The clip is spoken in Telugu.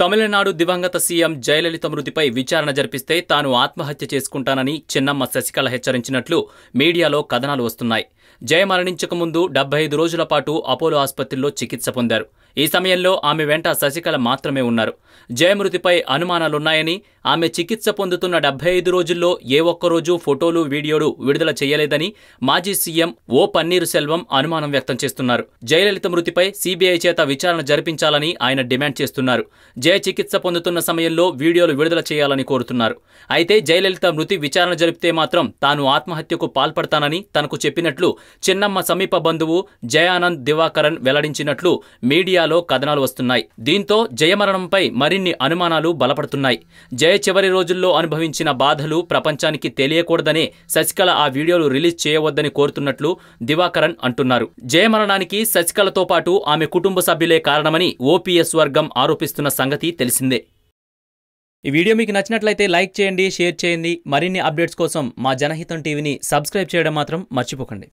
తమిళనాడు దివంగత సీఎం జయలలిత మృతిపై విచారణ జరిపిస్తే తాను ఆత్మహత్య చేసుకుంటానని చిన్నమ్మ శశికళ హెచ్చరించినట్లు మీడియాలో కథనాలు వస్తున్నాయి. జయ మరణించక ముందు డెబ్బై ఐదు రోజుల పాటు అపోలో ఆసుపత్రిలో చికిత్స పొందారు. ఈ సమయంలో ఆమె వెంట శశికళ మాత్రమే ఉన్నారు. జయ మృతిపై అనుమానాలున్నాయని ఆమె చికిత్స పొందుతున్న డెబ్బై ఐదు రోజుల్లో ఏ ఒక్కరోజు ఫోటోలు వీడియోలు విడుదల చేయలేదని మాజీ సీఎం ఓ పన్నీరు సెల్వం అనుమానం వ్యక్తం చేస్తున్నారు. జయలలిత మృతిపై సీబీఐ చేత విచారణ జరిపించాలని ఆయన డిమాండ్ చేస్తున్నారు. జయ చికిత్స పొందుతున్న సమయంలో వీడియోలు విడుదల చేయాలని కోరుతున్నారు. అయితే జయలలిత మృతి విచారణ జరిపితే మాత్రం తాను ఆత్మహత్యకు పాల్పడతానని తనకు చెప్పినట్లు చిన్నమ్మ సమీప బంధువు జయానంద్ దివాకరన్ వెల్లడించినట్లు మీడియాలో కథనాలు వస్తున్నాయి. దీంతో జయ మరణంపై మరిన్ని అనుమానాలు బలపడుతున్నాయి. జయ చివరి రోజుల్లో అనుభవించిన బాధలు ప్రపంచానికి తెలియకూడదనే శశికళ ఆ వీడియోలు రిలీజ్ చేయవద్దని కోరుతున్నట్లు దివాకరన్ అంటున్నారు. జయ మరణానికి శశికళతో పాటు ఆమె కుటుంబ సభ్యులే కారణమని ఓపీఎస్ వర్గం ఆరోపిస్తున్న సంగతి తెలిసిందే. ఈ వీడియో మీకు నచ్చినట్లయితే లైక్ చేయండి షేర్ చేయండి. మరిన్ని అప్డేట్స్ కోసం మా జనహితం టీవీని సబ్స్క్రైబ్ చేయడం మాత్రం మర్చిపోకండి.